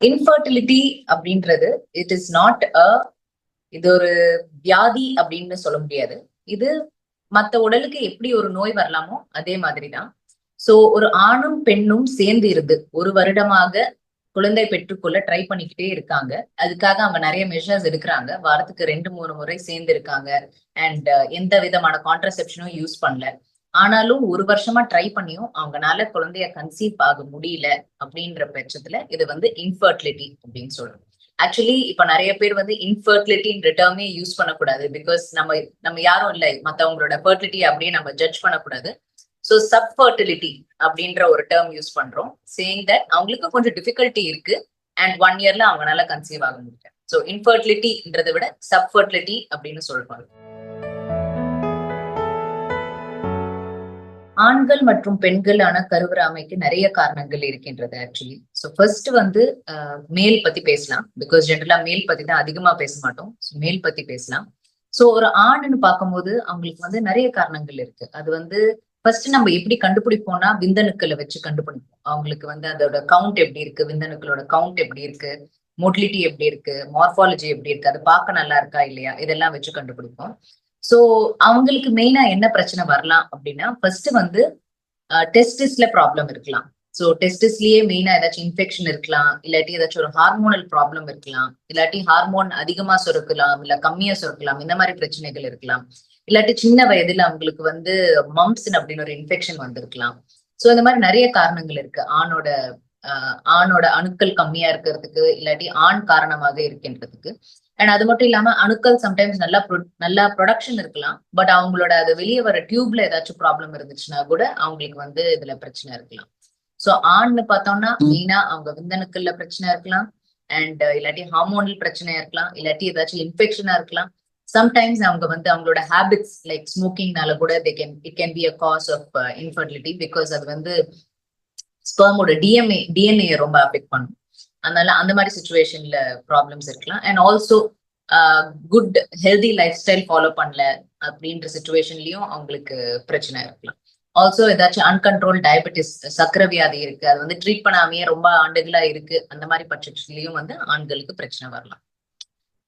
Infertility அப்படின்றது it is not a இது ஒரு வியாதி அப்படின்னு சொல்ல முடியாது. இது மத்த உடலுக்கு எப்படி ஒரு நோய் வரலாமோ அதே மாதிரிதான். சோ ஒரு ஆணும் பெண்ணும் சேர்ந்து இருந்து ஒரு வருடமாக குழந்தை பெற்றுக்கொள்ள ட்ரை பண்ணிக்கிட்டே இருக்காங்க. அதுக்காக அவங்க நிறைய மெஷர்ஸ் எடுக்கிறாங்க. வாரத்துக்கு ரெண்டு மூணு முறை சேர்ந்து இருக்காங்க. அண்ட் எந்த விதமான கான்ட்ரசெப்ஷனும் யூஸ் பண்ணல. ஆனாலும் ஒரு வருஷமா ட்ரை பண்ணியும் அவங்கனால குழந்தைய கன்சீவ் ஆக முடியல அப்படின்ற பட்சத்துல இது வந்து இன்ஃபர்டிலிட்டி அப்படின்னு சொல்றோம். ஆக்சுவலி இப்ப நிறைய பேர் வந்து இன்ஃபர்டிலிட்டின்ற டேர்மே யூஸ் பண்ணக்கூடாது பிகாஸ் நம்ம நம்ம யாரும் இல்லை. மத்தவங்களோட ஃபர்டிலிட்டி அப்படியே நம்ம ஜட்ஜ் பண்ணக்கூடாது. ஸோ சப்ஃபர்டிலிட்டி அப்படின்ற ஒரு டேர்ம் யூஸ் பண்றோம். சேயிங் தட் அவங்களுக்கு கொஞ்சம் டிஃபிகல்ட்டி இருக்கு அண்ட் ஒன் இயர்ல அவங்களால கன்சீவ் ஆக முடியல. ஸோ இன்ஃபர்டிலிட்டின்றதை விட சப்ஃபர்டிலிட்டி அப்படின்னு சொல்றாங்க ஆண்கள் மற்றும் பெண்களான கருவுறாமைக்கு நிறைய காரணங்கள் இருக்கின்றது ஆக்சுவலி ஸோ ஃபர்ஸ்ட் வந்து மேல் பத்தி பேசலாம். பிகாஸ் ஜென்ரலா மேல் பத்தி தான் அதிகமா பேச மாட்டோம். மேல் பத்தி பேசலாம். ஸோ ஒரு ஆணுன்னு பார்க்கும்போது அவங்களுக்கு வந்து நிறைய காரணங்கள் இருக்கு. அது வந்து ஃபர்ஸ்ட் நம்ம எப்படி கண்டுபிடிப்போம்னா விந்தணுக்களை வச்சு கண்டுபிடிப்போம். அவங்களுக்கு வந்து அதோட கவுண்ட் எப்படி இருக்கு? விந்தணுக்களோட கவுண்ட் எப்படி இருக்கு? மோட்டிலிட்டி எப்படி இருக்கு? மார்பாலஜி எப்படி இருக்கு? அது பார்க்க நல்லா இருக்கா? இல்லையா? இதெல்லாம் வச்சு கண்டுபிடிப்போம். சோ அவங்களுக்கு மெயினா என்ன பிரச்சனை வரலாம் அப்படின்னா ஃபர்ஸ்ட் வந்து டெஸ்டிஸ்ல ப்ராப்ளம் இருக்கலாம். ஸோ டெஸ்டிஸ்லயே மெயினா ஏதாச்சும் இன்ஃபெக்ஷன் இருக்கலாம். இல்லாட்டி ஏதாச்சும் ஒரு ஹார்மோனல் ப்ராப்ளம் இருக்கலாம். இல்லாட்டி ஹார்மோன் அதிகமா சுரக்கலாம் இல்ல கம்மியா சுரக்கலாம் இந்த மாதிரி பிரச்சனைகள் இருக்கலாம். இல்லாட்டி சின்ன வயதுல அவங்களுக்கு வந்து மம்ப்ஸ் அப்படின்னு ஒரு இன்ஃபெக்ஷன் வந்திருக்கலாம். ஸோ இந்த மாதிரி நிறைய காரணங்கள் இருக்கு. ஆணோட ஆணோட அணுக்கள் கம்மியா இருக்கிறதுக்கு இல்லாட்டி ஆண் காரணமாக இருக்கின்றதுக்கு. அண்ட் அது மட்டும் இல்லாம அணுக்கள் சம்டைம்ஸ் நல்லா நல்லா ப்ரொடக்ஷன் இருக்கலாம். பட் அவங்களோட அது வெளியே வர டியூப்ல ஏதாச்சும் ப்ராப்ளம் இருந்துச்சுன்னா கூட அவங்களுக்கு வந்து இதுல பிரச்சனை இருக்கலாம். சோ ஆண்னு பார்த்தோம்னா மெயினா அவங்க விந்தணுக்கள்ல பிரச்சனை இருக்கலாம். அண்ட் இல்லாட்டி ஹார்மோனல் பிரச்சனையா இருக்கலாம். இல்லாட்டி ஏதாச்சும் இன்ஃபெக்ஷனா இருக்கலாம். சம்டைம்ஸ் அவங்க வந்து அவங்களோட ஹேபிட்ஸ் லைக் ஸ்மோக்கிங்னால கூட they can it can be a cause of infertility because அது வந்து ஸ்பெர்மோட டிஎம்ஏ டிஎன்ஏ ரொம்ப அஃபெக்ட் பண்ணும். அதனால அந்த மாதிரி சுச்சுவேஷன்ல ப்ராப்ளம்ஸ் இருக்கலாம். And also good healthy life style follow பண்ணல அப்படின்ற சுச்சுவேஷன்லயும் அவங்களுக்கு பிரச்சனை இருக்கலாம். ஆல்சோ ஏதாச்சும் அன்கண்ட்ரோல் டயபெட்டிஸ் சக்கர வியாதி இருக்கு. அது வந்து ட்ரீட் பண்ணாமையே ரொம்ப ஆண்டுகளா இருக்கு. அந்த மாதிரி பட்சத்துலயும் வந்து ஆண்களுக்கு பிரச்சனை வரலாம்.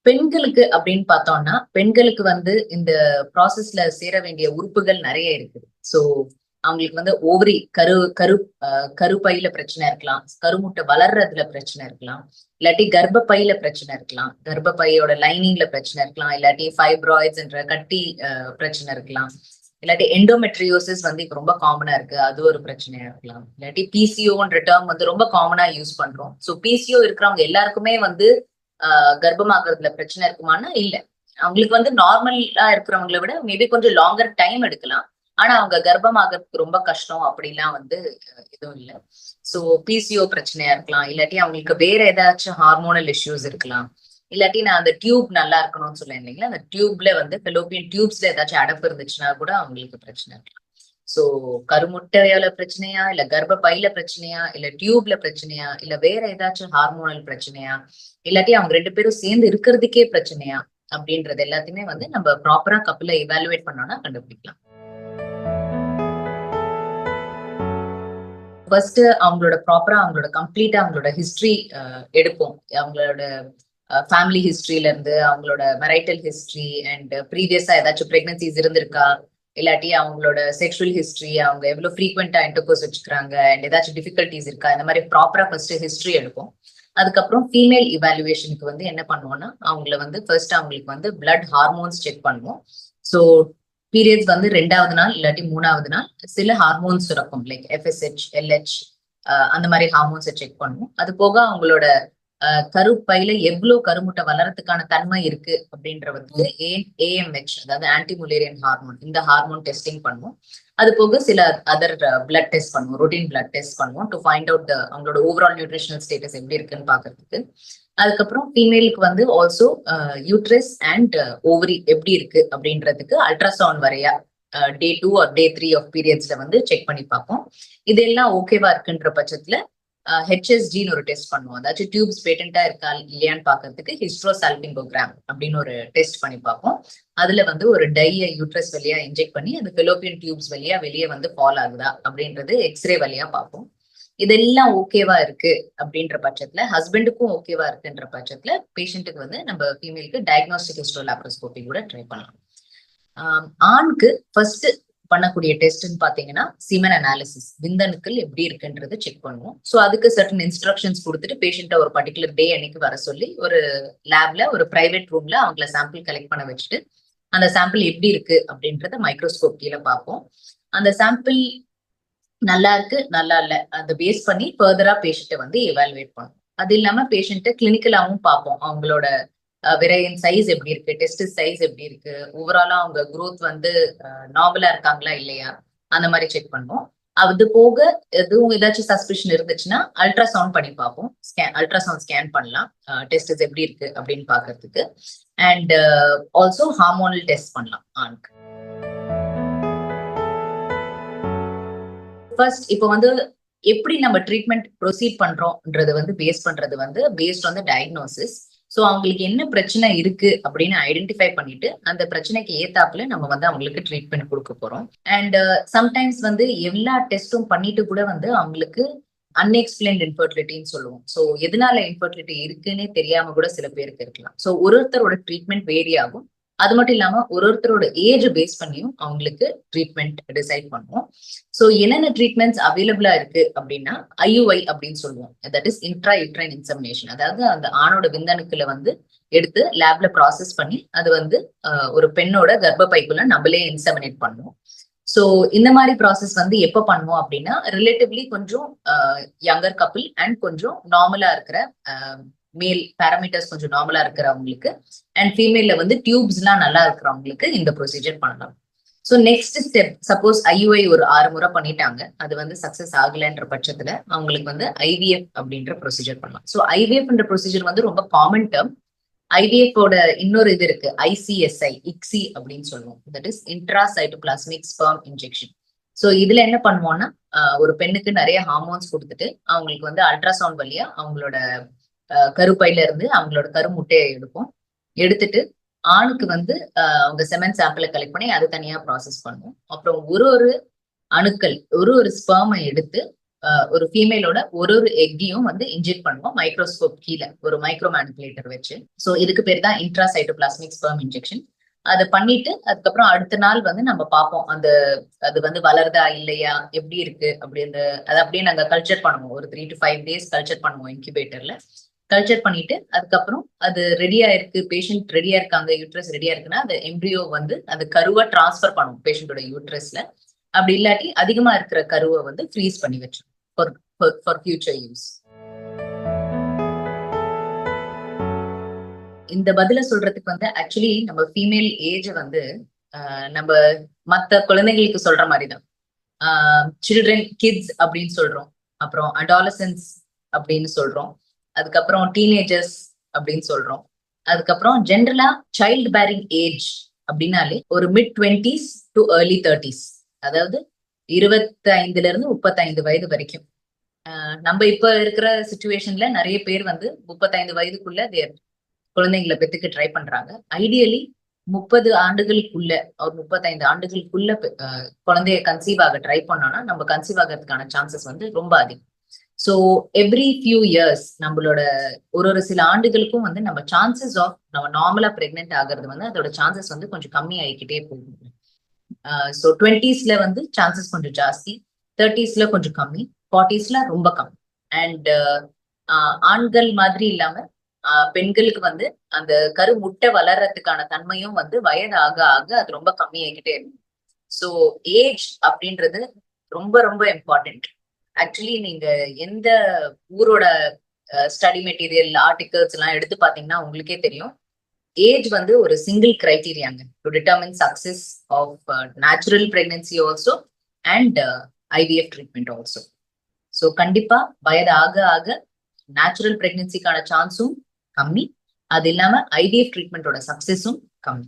பெண்களுக்கு அப்படின்னு பார்த்தோம்னா பெண்களுக்கு வந்து இந்த ப்ராசஸ்ல சேர வேண்டிய உறுப்புகள் நிறைய இருக்குது. ஸோ அவங்களுக்கு வந்து ஓவரி கரு கரு கருப்பையில பிரச்சனை இருக்கலாம். கருமுட்டை வளர்றதுல பிரச்சனை இருக்கலாம். இல்லாட்டி கர்ப்பப்பையில பிரச்சனை இருக்கலாம். கர்ப்பப்பையோட லைனிங்ல பிரச்சனை இருக்கலாம். இல்லாட்டி ஃபைப்ராய்ட்ஸ்ன்ற கட்டி பிரச்சனை இருக்கலாம். இல்லாட்டி எண்டோமெட்ரியோசிஸ் வந்து இப்போ ரொம்ப காமனா இருக்கு. அது ஒரு பிரச்சனையா இருக்கலாம். இல்லாட்டி பிசிஓன்ற டேர்ம் வந்து ரொம்ப காமனா யூஸ் பண்றோம். ஸோ பிசிஓ இருக்கிறவங்க எல்லாருக்குமே வந்து கர்ப்பமாகறதுல பிரச்சனை இருக்குமானா இல்ல. அவங்களுக்கு வந்து நார்மலா இருக்கிறவங்கள விட மேபி கொஞ்சம் லாங்கர் டைம் எடுக்கலாம். ஆனா அவங்க கர்ப்பமாகறதுக்கு ரொம்ப கஷ்டம் அப்படிலாம் வந்து எதுவும் இல்லை. சோ பிசிஓ பிரச்சனையா இருக்கலாம். இல்லாட்டி அவங்களுக்கு வேற ஏதாச்சும் ஹார்மோனல் இஷ்யூஸ் இருக்கலாம். இல்லாட்டி நான் அந்த டியூப் நல்லா இருக்கணும்னு சொல்லேன் இல்லைங்களா? அந்த டியூப்ல வந்து பெலோப்பியன் டியூப்ஸ்ல ஏதாச்சும் அடப்பு இருந்துச்சுன்னா கூட அவங்களுக்கு பிரச்சனை இருக்கலாம். சோ கருமுட்டையால பிரச்சனையா இல்ல கர்ப்பப்பையில பிரச்சனையா இல்ல டியூப்ல பிரச்சனையா இல்ல வேற ஏதாச்சும் ஹார்மோனல் பிரச்சனையா இல்லாட்டி அவங்க ரெண்டு பேரும் சேர்ந்து இருக்கிறதுக்கே பிரச்சனையா அப்படின்றது எல்லாத்தையுமே வந்து நம்ம ப்ராப்பரா கப்பில இவாலுவேட் பண்ணோம்னா கண்டுபிடிக்கலாம். ஃபர்ஸ்ட் அவங்களோட ப்ராப்பரா அவங்களோட கம்ப்ளீட்டா அவங்களோட ஹிஸ்டரி எடுப்போம். அவங்களோட ஃபேமிலி ஹிஸ்டரியில இருந்து அவங்களோட மெரைட்டல் ஹிஸ்டரி அண்ட் ப்ரீவியஸா ஏதாச்சும் பிரெக்னன்சிஸ் இருந்திருக்கா? இல்லாட்டி அவங்களோட செக்ஷுவல் ஹிஸ்டரி அவங்க எவ்வளோ ஃப்ரீக்வெண்டா இன்டர்கோர்ஸ் வச்சுக்கிறாங்க? அண்ட் ஏதாச்சும் டிஃபிகல்ட்டிஸ் இருக்கா? இந்த மாதிரி ப்ராப்பரா ஃபர்ஸ்ட் ஹிஸ்டரி எடுப்போம். அதுக்கப்புறம் ஃபீமேல் இவாலுவேஷனுக்கு வந்து என்ன பண்ணுவோம்னா அவங்கள வந்து ஃபர்ஸ்ட் அவங்களுக்கு வந்து பிளட் ஹார்மோன்ஸ் செக் பண்ணுவோம். ஸோ பீரியட்ஸ் வந்து ரெண்டாவது நாள் இல்லாட்டி மூணாவது நாள் சில ஹார்மோன்ஸ் சுரக்கும் லைக் எஃப்எஸ்ஹெச் எல்ஹெச் அந்த மாதிரி ஹார்மோன்ஸை செக் பண்ணுவோம். அது போக அவங்களோட கருப்பையில எவ்வளவு கருமுட்டை வளரத்துக்கான தன்மை இருக்கு அப்படின்ற வந்து ஏ ஏஎம்ஹெச் அதாவது ஆன்டிமுலேரியன் ஹார்மோன் இந்த ஹார்மோன் டெஸ்டிங் பண்ணுவோம். அது போக சில அதர் பிளட் டெஸ்ட் பண்ணுவோம் ரொட்டீன் பிளட் டெஸ்ட் பண்ணுவோம் டு ஃபைண்ட் அவுட் அவங்களோட ஓவரால் நியூட்ரிஷனல் ஸ்டேட்டஸ் எப்படி இருக்குன்னு பாக்குறதுக்கு அதுக்கப்புறம் ஃபீமேலுக்கு வந்து ஆல்சோ யூட்ரஸ் அண்ட் ஓவரி எப்படி இருக்கு அப்படின்றதுக்கு அல்ட்ராசவுண்ட் வரையா day two or day three of பீரியட்ஸ்ல வந்து செக் பண்ணி பார்ப்போம். இதெல்லாம் ஓகேவா இருக்குன்ற பட்சத்துல uh, ஹெச்எஸ்ஜின்னு ஒரு டெஸ்ட் பண்ணுவோம். அதாச்சும் டியூப்ஸ் பேட்டண்டா இருக்கா இல்லையான்னு பாக்குறதுக்கு ஹிஸ்ட்ரோசால்பிங்கோகிராம் அப்படின்னு ஒரு டெஸ்ட் பண்ணி பார்ப்போம். அதுல வந்து ஒரு டைய யூட்ரஸ் வழியா இன்ஜெக்ட் பண்ணி அந்த பெலோப்பியன் டியூப்ஸ் வழியா வெளியே வந்து ஃபால் ஆகுதா அப்படின்றது எக்ஸ்ரே வழியா பார்ப்போம். இதெல்லாம் ஓகேவா இருக்கு அப்படின்ற பட்சத்துல ஹஸ்பண்டுக்கும் ஓகேவா இருக்குன்ற பட்சத்துல பேஷண்ட்டுக்கு வந்து நம்ம ஃபீமேலுக்கு டயக்னோஸ்டிக் ஹிஸ்டோலாப்ரோஸ்கோபி கூட ட்ரை பண்ணலாம். ஆஹ் ஆணுக்கு ஃபர்ஸ்ட் பண்ணக்கூடிய டெஸ்ட்னு பாத்தீங்கன்னா சிமன் அனாலிசிஸ் விந்தணுக்கள் எப்படி இருக்குன்றத செக் பண்ணுவோம். ஸோ அதுக்கு சர்டன் இன்ஸ்ட்ரக்ஷன்ஸ் கொடுத்துட்டு பேஷண்ட்டை ஒரு பர்டிகுலர் டே அன்னைக்கு வர சொல்லி ஒரு லேப்ல ஒரு பிரைவேட் ரூம்ல அவங்கள சாம்பிள் கலெக்ட் பண்ண வச்சுட்டு அந்த சாம்பிள் எப்படி இருக்கு அப்படின்றத மைக்ரோஸ்கோப் கீழே பார்ப்போம். அந்த சாம்பிள் நல்லா இருக்கு நல்லா இல்ல. அதை பேஸ் பண்ணி ஃபர்தரா பேஷண்ட்டை வந்து எவாலுவேட் பண்ணும் அது இல்லாம பேஷண்ட்டை கிளினிக்கலாவும் பார்ப்போம். அவங்களோட விரையின் சைஸ் எப்படி இருக்கு டெஸ்ட் சைஸ் எப்படி இருக்கு ஓவராலா அவங்க குரோத் வந்து நார்மலா இருக்காங்களா இல்லையா அந்த மாதிரி செக் பண்ணுவோம். அது போக எதுவும் ஏதாச்சும் சஸ்பிஷன் இருந்துச்சுன்னா அல்ட்ராசவுண்ட் பண்ணி பார்ப்போம். ஸ்கேன் அல்ட்ராசவுண்ட் ஸ்கேன் பண்ணலாம். டெஸ்ட் எப்படி இருக்கு அப்படின்னு பாக்குறதுக்கு அண்ட் ஆல்சோ ஹார்மோனல் டெஸ்ட் பண்ணலாம் ஆணுக்கு ஃபர்ஸ்ட் இப்போ வந்து எப்படி நம்ம ட்ரீட்மெண்ட் ப்ரொசீட் பண்றோம்ன்றது வந்து பேஸ் பண்றது வந்து based on the diagnosis so அவங்களுக்கு என்ன பிரச்சனை இருக்கு அப்படின்னு ஐடென்டிஃபை பண்ணிட்டு அந்த பிரச்சனைக்கு ஏத்தாப்புல நம்ம வந்து அவங்களுக்கு ட்ரீட்மெண்ட் கொடுக்க போறோம். அண்ட் சம்டைம்ஸ் uh, வந்து எல்லா டெஸ்ட்டும் பண்ணிட்டு கூட வந்து அவங்களுக்கு அன்எக்ஸ்பிளைன்ட் இன்ஃபர்டிலிட்டின்னு சொல்லுவோம். ஸோ எதனால இன்ஃபர்டிலிட்டி இருக்குன்னே தெரியாம கூட சில பேருக்கு இருக்கலாம். ஸோ ஒரு ஒருத்தரோட ட்ரீட்மெண்ட் வேரி ஆகும். அது மட்டும் இல்லாம ஒரு ஒருத்தரோட ஏஜ் பேஸ் பண்ணியும் அவங்களுக்கு ட்ரீட்மெண்ட் டிசைட் பண்ணுவோம். ஸோ என்னென்ன ட்ரீட்மெண்ட்ஸ் அவைலபிளா இருக்கு அப்படின்னா ஐயுஐ அப்படின்னு சொல்லுவோம். That is intra uterine insemination அதாவது அந்த ஆணோட விந்தணுக்களை வந்து எடுத்து லேப்ல ப்ராசஸ் பண்ணி அது வந்து ஒரு பெண்ணோட கர்ப்பப்பைக்குள்ள நம்மளே இன்சமினேட் பண்ணுவோம். ஸோ இந்த மாதிரி ப்ராசஸ் வந்து எப்போ பண்ணுவோம் அப்படின்னா ரிலேட்டிவ்லி கொஞ்சம் யங்கர் கப்பிள் அண்ட் கொஞ்சம் நார்மலா இருக்கிற மேல் பேராமீட்டர்ஸ் கொஞ்சம் நார்மலா இருக்கிறவங்களுக்கு அண்ட் ஃபீமேல்ல வந்து டியூப்ஸ்லாம் நல்லா இருக்கிறவங்களுக்கு இந்த ப்ரொசீஜர் பண்ணலாம். So next step suppose IUI ஒரு ஆறு முறை பண்ணிட்டாங்க. அது வந்து சக்சஸ் ஆகலைன்ற பட்சத்துல அவங்களுக்கு வந்து ஐவிஎஃப் அப்படின்ற ப்ரொசீஜர் பண்ணலாம். ஸோ ஐவிஎஃப்ன்ற ப்ரொசீஜர் வந்து ரொம்ப காமன் டேர்ம் ஐவிஎஃபோட இன்னொரு இது இருக்கு ஐசிஎஸ்ஐ இக்ஸி அப்படின்னு சொல்லுவோம். That is intracytoplasmic sperm injection so இதுல என்ன பண்ணுவோம்னா ஒரு பெண்ணுக்கு நிறைய ஹார்மோன்ஸ் கொடுத்துட்டு அவங்களுக்கு வந்து அல்ட்ராசவுண்ட் வழியா அவங்களோட கருப்பையில இருந்து அவங்களோட கருமுட்டையை எடுப்போம். எடுத்துட்டு ஆணுக்கு வந்து அவங்க செமன் சாம்பிளை கலெக்ட் பண்ணி அதை தனியா ப்ராசஸ் பண்ணுவோம். அப்புறம் ஒரு ஒரு அணுக்கள் ஒரு ஒரு ஸ்பேமை எடுத்து ஒரு ஃபீமேலோட ஒரு ஒரு எக்கையும் வந்து இன்ஜெக்ட் பண்ணுவோம் மைக்ரோஸ்கோப் கீழே ஒரு மைக்ரோ மேனிபுலேட்டர் வச்சு. ஸோ இதுக்கு பேர் தான் இன்ட்ராசைட்டோபிளாஸ்மிக் ஸ்பெர்ம் இன்ஜெக்ஷன் அதை பண்ணிட்டு அதுக்கப்புறம் அடுத்த நாள் வந்து நம்ம பார்ப்போம் அந்த அது வந்து வளருதா இல்லையா எப்படி இருக்கு அப்படி அந்த அதை அப்படியே நாங்க கல்ச்சர் பண்ணுவோம். ஒரு three to five days culture பண்ணுவோம் இன்குபேட்டர்ல கல்ச்சர் பண்ணிட்டு அதுக்கப்புறம் அது ரெடியா இருக்கு பேஷண்ட் ரெடியா இருக்காங்க யூட்ரஸ் ரெடியா இருக்குன்னா அந்த எம்ப்ரியோ வந்து அந்த கருவை டிரான்ஸ்ஃபர் பண்ணும் பேஷண்டோட யூட்ரஸ்ல அப்படி இல்லாட்டி அதிகமா இருக்கிற கருவை வந்து ஃப்ரீஸ் பண்ணி வச்சிரும் ஃபார் ஃபார் ஃபியூச்சர் யூஸ் இந்த பதில சொல்றதுக்கு வந்து ஆக்சுவலி நம்ம ஃபீமேல் ஏஜ் வந்து நம்ம மத்த குழந்தைங்களுக்கு சொல்ற மாதிரி தான் சில்ட்ரன் கிட்ஸ் அப்படின்னு சொல்றோம். அப்புறம் அடாலசன்ஸ் அப்படின்னு சொல்றோம். அதுக்கப்புறம் டீனேஜர்ஸ் அப்படின்னு சொல்றோம். அதுக்கப்புறம் ஜென்ரலா சைல்டு பேரிங் ஏஜ் அப்படின்னாலே ஒரு mid twenties to early thirties அதாவது இருபத்தைந்துல இருந்து முப்பத்தைந்து வயது வரைக்கும். நம்ம இப்ப இருக்கிற சுச்சுவேஷன்ல நிறைய பேர் வந்து முப்பத்தைந்து வயதுக்குள்ள தேர் குழந்தைங்களை பெத்துக்க ட்ரை பண்றாங்க. ஐடியலி முப்பது ஆண்டுகளுக்குள்ள ஒரு முப்பத்தைந்து ஆண்டுகளுக்குள்ள குழந்தைய கன்சீவ் ஆக ட்ரை பண்ணோம்னா நம்ம கன்சீவ் ஆகிறதுக்கான சான்சஸ் வந்து ரொம்ப அதிகம். ஸோ எவ்ரி ஃபியூ இயர்ஸ் நம்மளோட ஒரு ஒரு சில ஆண்டுகளுக்கும் வந்து நம்ம சான்சஸ் ஆஃப் நம்ம நார்மலா பிரெக்னென்ட் ஆகிறது வந்து அதோட சான்சஸ் வந்து கொஞ்சம் கம்மி ஆகிக்கிட்டே போகுது ஸோ டுவெண்ட்டீஸ்ல வந்து சான்சஸ் கொஞ்சம் ஜாஸ்தி தேர்ட்டிஸ்ல கொஞ்சம் கம்மி ஃபார்ட்டிஸ்ல ரொம்ப கம்மி. அண்ட் ஆண்கள் மாதிரி இல்லாம பெண்களுக்கு வந்து அந்த கரு முட்டை வளர்றதுக்கான தன்மையும் வந்து வயது ஆக ஆக அது ரொம்ப கம்மியாகிக்கிட்டே இருக்கும் ஸோ ஏஜ் அப்படின்றது ரொம்ப ரொம்ப இம்பார்ட்டன்ட் ஆக்சுவலி நீங்க எந்த ஊரோட ஸ்டடி மெட்டீரியல் ஆர்டிகல்ஸ் எல்லாம் எடுத்து பாத்தீங்கன்னா உங்களுக்கே தெரியும். ஏஜ் வந்து ஒரு single கிரைட்டீரியாங்க to determine success of natural pregnancy also and IVF treatment also so கண்டிப்பா வயது ஆக ஆக நேச்சுரல் பிரெக்னன்சிக்கான சான்ஸும் கம்மி. அது இல்லாம ஐவிஎஃப் ட்ரீட்மெண்டோட சக்சஸும் கம்மி.